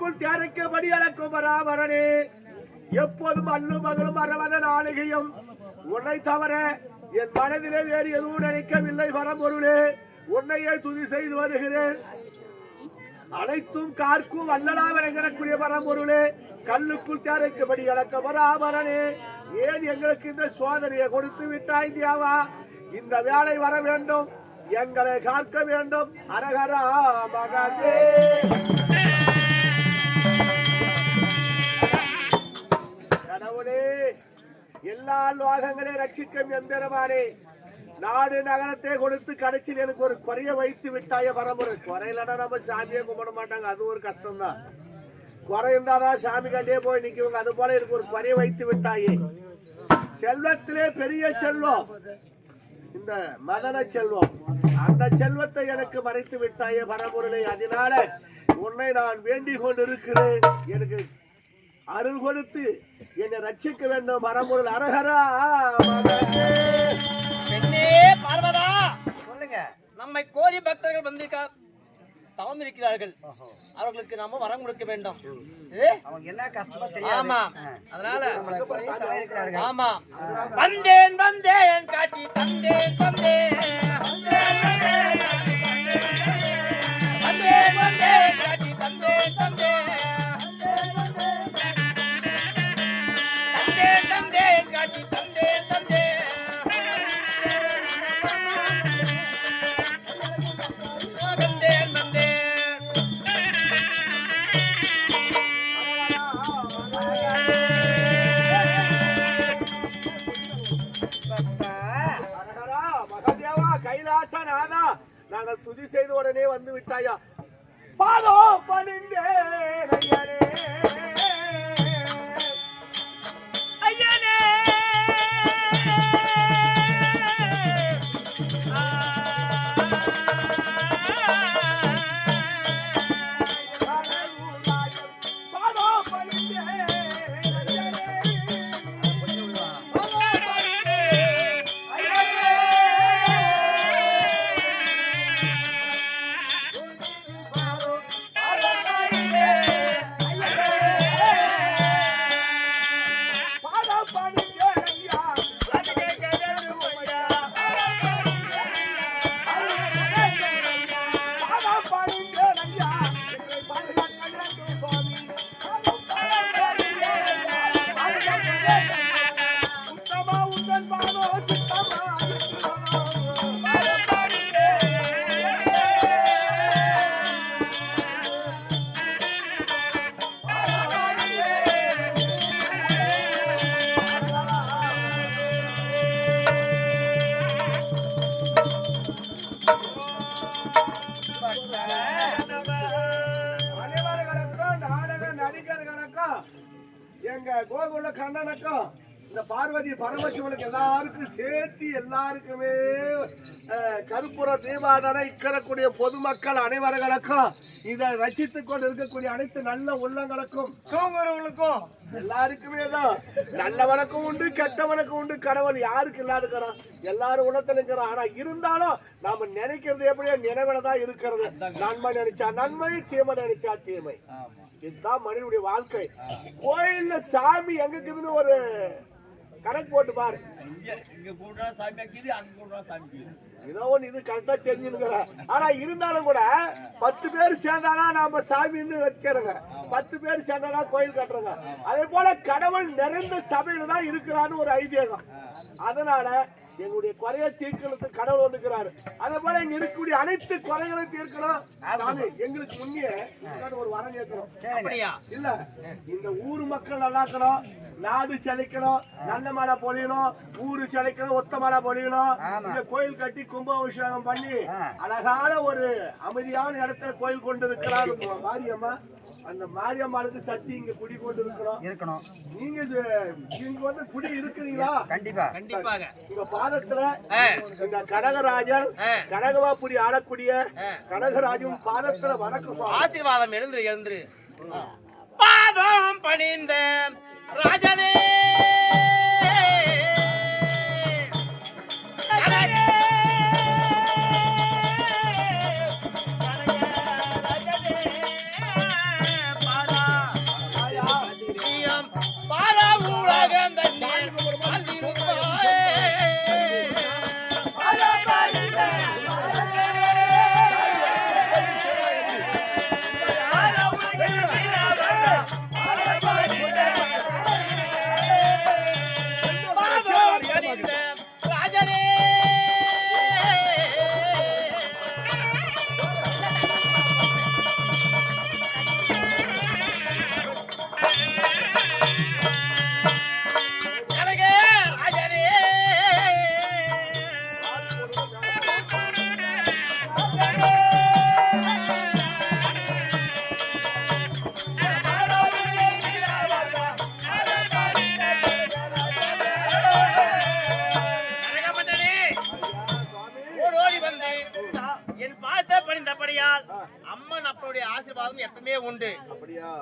கல்லுக்குள் தேரைக்கபடி அளக்கும் பராபரணே எப்போதும் அல்லும் மகளும் மறவத நாளிகையும் உன்னை தவிர என் மனதிலே வேறு எதுவும் நினைக்கவில்லை பரம்பொருளே. உன்னையே துதி செய்து வருகிறேன். அனைத்தும் கார்க்கும் வல்லலா என்கிறக்கூடிய பரம்பொருளே கல்லுக்குள் தேரைக்கும்படி அளக்க பராபரனே. ஏன் எங்களுக்கு இந்த சோதனையை கொடுத்து விட்டாய் தேவா இந்த வேலை வர வேண்டும் எங்களை காக்க வேண்டும். அரகரா மகதே எல்லா லோகங்களையும் ரட்சிக்கும் எம்பெருமானே. நாடு நகரத்தை கொடுத்து கடைசியில் எனக்கு ஒரு குறைய வைத்து விட்டாய பரம்பரை குறையிலன்னா நம்ம சாமியே கும்பிட மாட்டாங்க. அது ஒரு கஷ்டம்தான். குறை இருந்தாதான் சாமி கண்டே போய் நிற்குவாங்க அது போல எனக்கு ஒரு குறைய வைத்து விட்டாயே. செல்வத்திலே பெரிய செல்வம். இந்த மதன செல்வம். அந்த செல்வத்தை எனக்கு மறைத்து விட்டாயே பரம்பொருளை. அதனால உன்னை நான் வேண்டிக் கொண்டிருக்கிறேன். எனக்கு அருள் கொடுத்து என்னை ரட்சிக்க வேண்டும். பரம்பொருள் அரகரா. பெண்ணே பார்வதா. சொல்லுங்க. நம்மை கோரி பக்தர்கள் வந்திருக்கா தவம் இருக்கிறார்கள் அவர்களுக்கு நாம வரம் கொடுக்க வேண்டும். என்ன கஷ்டமோ தெரியாது. ஆமா. அதனால ஆமா. வந்தேன் வந்தேன் காட்சி தந்தேன் தந்தேன். வந்தேன் வந்தேன் காட்சி தந்தேன் தந்தேன். பார்வதி பரமசிவனுக்கு எல்லாருக்கும் சேர்த்து எல்லாருக்குமே கருப்புற தீபாவளி இக்கறக்கூடிய பொதுமக்கள் அனைவர்களுக்கும் இதை ரசித்துக் கொண்டு இருக்கக்கூடிய அனைத்து நல்ல உள்ளங்களுக்கும் தூங்குறவங்களுக்கும் எல்லாருக்குமே தான் நல்லவனுக்கும் உண்டு கெட்டவனுக்கும் உண்டு. கடவுள் யாருக்கு இல்லாதுக்கிறான் எல்லாரும் உணத்துல இருக்கிறோம் ஆனா இருந்தாலும் நாம நினைக்கிறது எப்படியோ நினைவுல தான் இருக்கிறது. நன்மை நினைச்சா நன்மை தீமை நினைச்சா தீமை. இதுதான் மனிதனுடைய வாழ்க்கை. கோயில்ல சாமி எங்க இருக்குதுன்னு ஒரு கணக்கு போட்டு பாரு. இங்க அங்க ஏதோ ஒண்ணு இது கரெக்டா தெரிஞ்சுருக்கிற. ஆனா இருந்தாலும் கூட பத்து பேர் சேர்ந்தாதான் நாம சாமின்னு வைக்கிறோங்க. பத்து பேர் சேர்ந்தாதான் கோயில் கட்டுறோங்க. அதே போல கடவுள் நிறைந்த சபையில தான் இருக்கிறான்னு ஒரு ஐதீகம். அதனால எங்களுடைய குறைய தீர்க்கிறதுக்கு கடவுள் வந்துக்கிறாரு. அதே போல இங்க இருக்கக்கூடிய அனைத்து குறைகளையும் தீர்க்கணும் சாமி எங்களுக்கு முன்னே ஒரு வரம் கேட்கிறோம். இல்ல இந்த ஊர் மக்கள் நல்லா இருக்கணும் நாடு செழிக்கணும் நல்ல மழை பொழியணும் ஊரு செழிக்கணும் ஒத்த மழை பொழியணும். இந்த கோயில் கட்டி கும்பாபிஷேகம் பண்ணி. அழகான ஒரு அமைதியான இடத்துல கோயில் கொண்டு இருக்கிறார் மாரியம்மா அந்த மாரியம்மாளுக்கு சக்தி இங்க குடி கொண்டு இருக்கிறோம் இருக்கணும் நீங்க இது இங்க வந்து குடி இருக்கிறீங்களா கண்டிப்பா கண்டிப்பாக உங்க பாதத்துல. இந்த கனகராஜன் ஆ. கனகவாபுரி ஆடக்கூடிய கனகராஜன் பாதத்துல வணக்கம். ஆசீர்வாதம் எழுந்துரு எழுந்துரு பாதம் பணிந்த রাজা রে!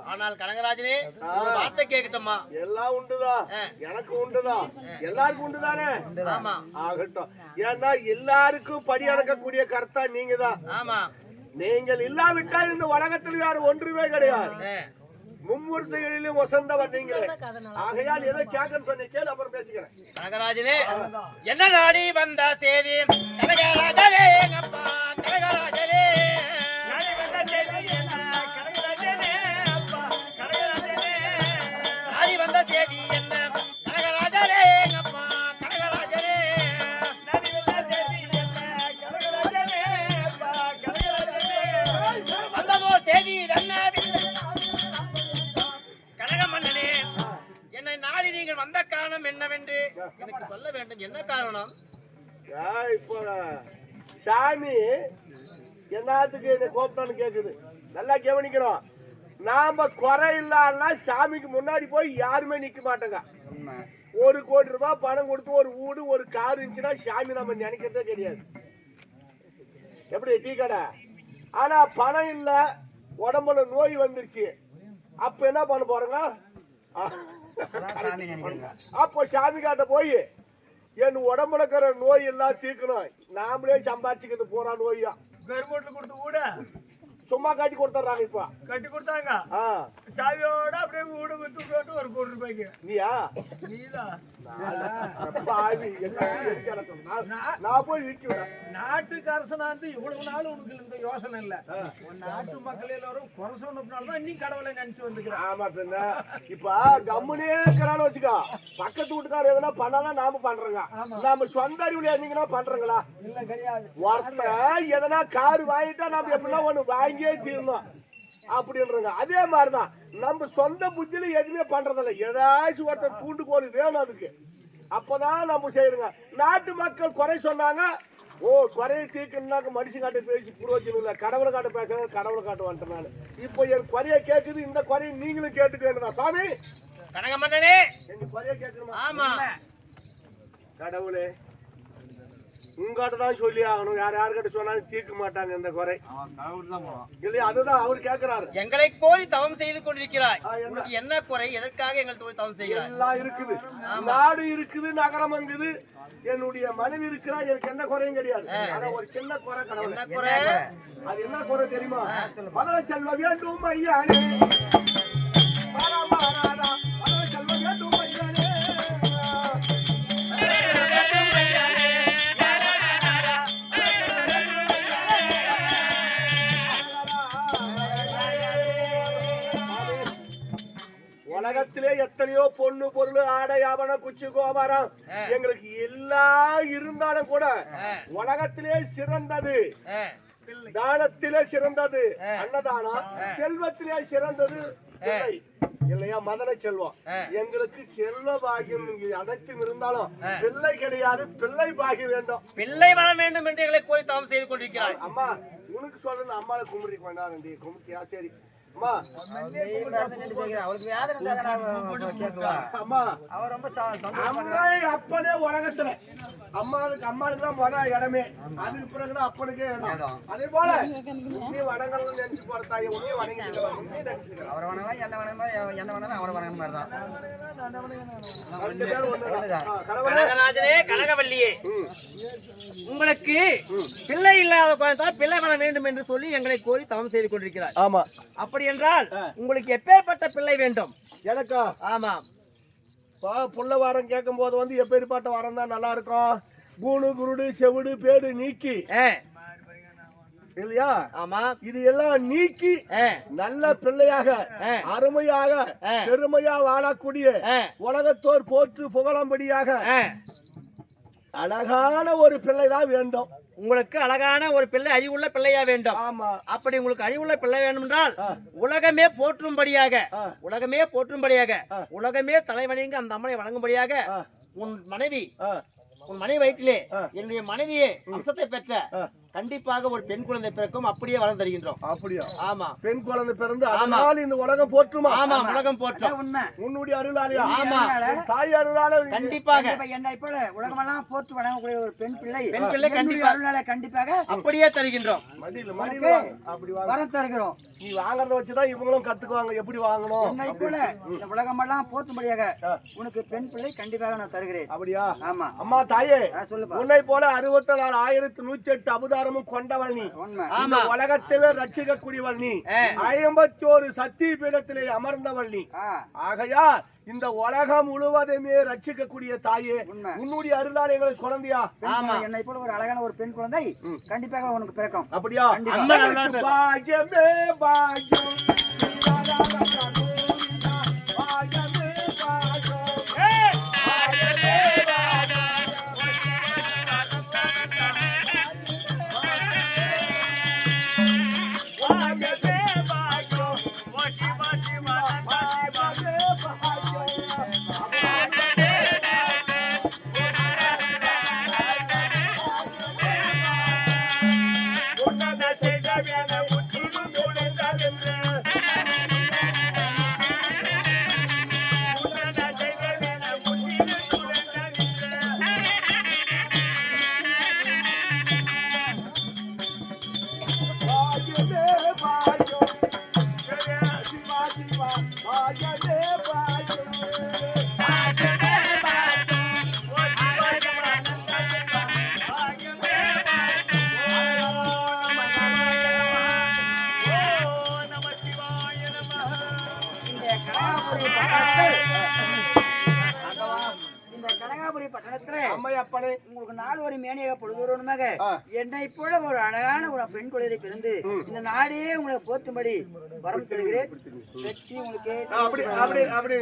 ஆனால் கனகராஜனே ஒரு வார்த்தை கேட்கட்டுமா எல்லாம் உண்டுதான் ஆ. எனக்கு உண்டுதான் எல்லாருக்கும் உண்டுதானே? ஆமா. ஆகட்டும். ஏன்னா எல்லாருக்கும் படி அளக்கக்கூடிய கர்த்தா நீங்க தான் ஆமா. நீங்கள் இல்லாவிட்டால் இந்த உலகத்தில் வேற ஒன்றுமே கிடையாது. மும்மூர்த்திகளிலும் வசந்தவர் நீங்களே. ஆகையால் ஏதோ கேட்கன்னு சொன்னீங்க கேளு அப்புறம் பேசிக்கிறேன். கனகராஜனே என்ன நாடி வந்த சேதி? கனகராஜனே எங்கப்பா சாமி என்னத்துக்கு என்ன கோப்தான்னு கேக்குது. நல்லா கவனிக்கிறோம் நாம குறை இல்லான்னா சாமிக்கு முன்னாடி போய் யாருமே நிக்க மாட்டோங்க. ஒரு கோடி ரூபாய் பணம் கொடுத்து ஒரு வீடு ஒரு கார் இருந்துச்சுன்னா சாமி நம்ம நினைக்கிறதே கிடையாது. எப்படி டீ கடை? ஆனா பணம் இல்ல உடம்புல நோய் வந்துருச்சு. அப்ப என்ன பண்ண போறோங்க? அப்போ சாமி காட்ட போய் என் உடம்புல இருக்கிற நோய் எல்லாம் தீர்க்கணும். நாமளே சம்பாதிச்சுக்கிறது போறா நோயா. கருமோட்டில் கொடுத்து வீட சும்மா காட்டி கொடுத்துட்றாங்க இப்ப. கட்டி கொடுத்தாங்க. ஆ. சாவியோட அப்படியே வீடு வித்து விட்டு ஒரு கோடி ரூபாய்க்கு. நீயா? நாட்டுக்கு அரசனாந்து இவ்வளவு நாள் உனக்கு இந்த யோசனை இல்ல. நாட்டு மக்கள் எல்லாரும் குறை சொன்னதுனால தான் நீ கடவுளை நினைச்சு வந்துக்கிறேன். ஆமா பின்ன. இப்ப கம்முனே இருக்கிறான்னு வச்சுக்கோ. பக்கத்து வீட்டுக்காரர் எதுனா பண்ணாதான் நாம பண்றோங்க. நாம சொந்த அறிவுல இருந்தீங்கன்னா பண்றோங்களா? இல்ல கிடையாது. ஒருத்தன் எதனா கார் வாங்கிட்டா நம்ம எப்படின்னா ஒண்ணு வாங்கியே தீரணும். அப்படின்றங்க. அதே மாதிரிதான். நம்ம சொந்த புத்தியில எதுவுமே பண்றதில்ல. ஏதாச்சும் ஒருத்தர் தூண்டுகோல் வேணும் அதுக்கு. அப்பதான் நம்ம செய்யறோங்க. நாட்டு மக்கள் குறை சொன்னாங்க. ஓ குறைய தீர்க்கணும்னாக்க மனுஷன் காட்ட பேசி புரோஜனம் இல்லை கடவுளை காட்ட பேசுறாங்க கடவுளை காட்ட வந்துட்டேன் நான். இப்போ என் குறைய கேட்குது இந்த குறைய நீங்களும் கேட்டுக்கணும் சாமி? கனகமன்னனே எங்க குறைய கேட்கணுமா? ஆமா. கடவுளே. உங்ககிட்ட தான் சொல்லி ஆகணும் யார் யார்கிட்ட சொன்னாலும் தீர்க்க மாட்டாங்க இந்த குறை. இல்லையா? அதுதான் அவர் கேட்கிறாரு எங்களை கோரி தவம் செய்து கொண்டிருக்கிறாய். ஆ, என்ன? உனக்கு என்ன குறை? எதற்காக எங்கள் கோரி தவம் செய்கிறாய்? எல்லாம் இருக்குது. நாடு இருக்குது நகரம் இருக்குது. என்னுடைய மனைவி இருக்கிறா எனக்கு எந்த குறையும் கிடையாது. ஆனா ஒரு சின்ன குறை கடவுள். என்ன குறை? அது என்ன குறை தெரியுமா? மலர செல்வ வேண்டும் மலர செல்வ வேண்டும் உலகத்திலே எத்தனையோ பொண்ணு பொருள் ஆடை ஆபரணம் குச்சி கோமரம் எங்களுக்கு எல்லாம் இருந்தாலும் கூட உலகத்திலே சிறந்தது. தானத்திலே சிறந்தது. அன்னதானம் செல்வத்திலே சிறந்தது. இல்லையா? மதன செல்வம். எங்களுக்கு செல்வ பாகியம் அனைத்தும் இருந்தாலும் பிள்ளை கிடையாது பிள்ளை பாகியம் வேண்டும். பிள்ளை வர வேண்டும் என்று எங்களை கோரி தவம் செய்து கொண்டிருக்கிறாய் அம்மா உனக்கு சொல்லணும் அம்மாவை கும்பிடி கொண்டாடி கும்பிட்டியா? சரி. அப்பனே உலகத்துல. அம்மாவுக்கு அம்மாவுக்கு தான் இடமே. அதுக்கு அப்பனுக்கே இடம். அதே போல வணங்கணும்னு நினைச்சு போற தாயை வணங்கிட்டு அவரை வணங்கலாம், என்ன மாதிரி, என்ன மாதிரி தான். கனகவல்லியே. உங்களுக்கு பிள்ளை இல்லாத குழந்தை பிள்ளை வர வேண்டும் என்று சொல்லி எங்களை கோரி தவம் செய்து கொண்டிருக்கிறார். ஆமா. அப்படி என்றால் உங்களுக்கு எப்பேற்பட்ட பிள்ளை வேண்டும்? எனக்கா? ஆமாம் புள்ள வாரம் கேட்கும் போது வந்து எப்பேற்பட்ட வாரம் தான் நல்லா இருக்கும்? கூணு குருடு செவிடு பேடு நீக்கி. இல்லையா? ஆமா. இது எல்லாம் நீக்கி நல்ல பிள்ளையாக. அருமையாக. பெருமையா வாழக்கூடிய உலகத்தோர் போற்று புகழும்படியாக. அழகான ஒரு பிள்ளை தான் வேண்டும். உங்களுக்கு அழகான ஒரு பிள்ளை அறிவுள்ள பிள்ளையா வேண்டும் ஆமா அப்படி உங்களுக்கு அறிவுள்ள பிள்ளை வேண்டும் என்றால் உலகமே போற்றும்படியாக. உலகமே போற்றும்படியாக. உலகமே தலைவணிங்க அந்த அம்மனை வழங்கும்படியாக ஆ. உன் மனைவி உன் மனைவி வயிற்றிலே. என்னுடைய மனைவியே அம்சத்தை பெற்ற. கண்டிப்பாக ஒரு பெண் குழந்தை பிறக்கும் அப்படியே வளர்ந்து தருகின்றோம் அப்படியா? ஆமா. பெண் குழந்தை பிறந்து அதனால் இந்த உலகம் போற்றுமா? ஆமா உலகம் போற்றும். உன்னுடைய அருளாலியா ஆமா. தாய் அருளால கண்டிப்பாக. கண்டிப்பா என்னை போல உலகமெல்லாம் போற்று வணங்கக்கூடிய ஒரு பெண் பிள்ளை. பெண் பிள்ளை கண்டிப்பா. அருளால கண்டிப்பாக அப்படியே தருகின்றோம். மடியில மடியில. அப்படி வரம் தருகிறோம். நீ வாங்குறத வச்சுதான் இவங்களும் கத்துக்குவாங்க. எப்படி வாங்கணும்? என்னை போல இந்த உலகமெல்லாம் போற்றும்படியாக உனக்கு பெண் பிள்ளை கண்டிப்பாக நான் தருகிறேன். அப்படியா? ஆமா. அம்மா தாயே சொல்லுப்பா. உன்னை போல அறுபத்தி நாலு ஆயிரத்தி நூத்தி எட்டு அவதாரமும் கொண்டவள் நீ. உண்மை. இந்த உலகத்தையே ரட்சிக்கக்கூடியவள் நீ. ஐம்பத்தி ஒரு சக்தி பீடத்திலே அமர்ந்தவள் நீ. ஆகையா இந்த உலகம் முழுவதுமே ரட்சிக்கக்கூடிய தாயே உண்மை. உன்னுடைய அருளால் எங்களுக்கு குழந்தையா? என்னை போல ஒரு அழகான ஒரு பெண் குழந்தை கண்டிப்பாக உனக்கு பிறக்கும். அப்படியா? பாக்கியம் பாக்கியமே உங்களுக்கு நாலு ஒரு மேனியாக பொழுதுவரணுமாக ஆ. என்னை போல ஒரு அழகான ஒரு பெண் குழந்தை பிறந்து இந்த நாடே உங்களை போற்றும்படி வரம் வெற்றி உங்களுக்கு அப்படி அப்படி அப்படி